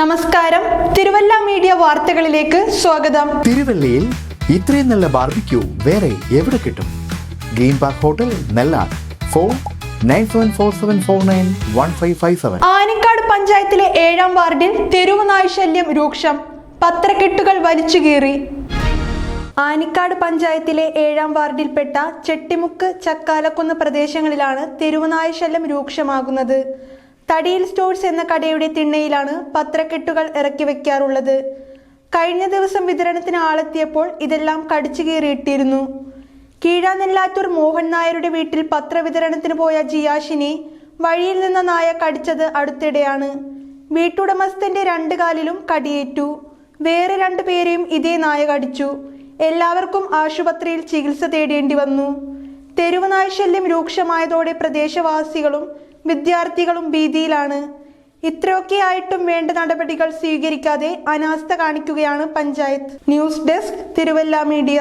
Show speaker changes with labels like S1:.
S1: നമസ്കാരം. തിരുവല്ല മീഡിയ വാർത്തകളിലേക്ക് സ്വാഗതം.
S2: തിരുവല്ലയിൽ ഇത്രയും നല്ല ബാർബിക്യൂ വേറെ എവിടെ കിട്ടും? Green park hotel നെല്ലാർ phone nine seven four seven four nine one five five seven
S1: Anikkad പഞ്ചായത്തിലെ ഏഴാം വാർഡിൽ തെരുവ് നായ്ശല്യം രൂക്ഷം. പത്രക്കെട്ടുകൾ വലിച്ചു കീറി. ആനിക്കാട് പഞ്ചായത്തിലെ ഏഴാം വാർഡിൽപ്പെട്ട ചെട്ടിമുക്ക് ചക്കാലക്കുന്ന് പ്രദേശങ്ങളിലാണ് തെരുവുനായ ശല്യം രൂക്ഷമാകുന്നത്. തടിയിൽ സ്റ്റോഴ്സ് എന്ന കടയുടെ തിണ്ണയിലാണ് പത്രക്കെട്ടുകൾ ഇറക്കി വെക്കാറുള്ളത്. കഴിഞ്ഞ ദിവസം വിതരണത്തിന് ആളെത്തിയപ്പോൾ ഇതെല്ലാം കടിച്ചു കീറിയിട്ടിരുന്നു. കീഴാനെല്ലാത്തൂർ മോഹൻ നായരുടെ വീട്ടിൽ പത്രവിതരണത്തിന് പോയ ജിയാഷിനെ വഴിയിൽ നിന്ന നായ കടിച്ചത് അടുത്തിടെയാണ്. വീട്ടുടമസ്ഥന്റെ രണ്ട് കാലിലും കടിയേറ്റു. വേറെ രണ്ടു പേരെയും ഇതേ നായ കടിച്ചു. എല്ലാവർക്കും ആശുപത്രിയിൽ ചികിത്സ തേടേണ്ടി വന്നു. തെരുവ് നായ്ശല്യം രൂക്ഷമായതോടെ പ്രദേശവാസികളും വിദ്യാർത്ഥികളും ഭീതിയിലാണ്. ഇത്രയൊക്കെ ആയിട്ടും വേണ്ട നടപടികൾ സ്വീകരിക്കാതെ അനാസ്ഥ കാണിക്കുകയാണ് panchayat. News desk Thiruvalla media.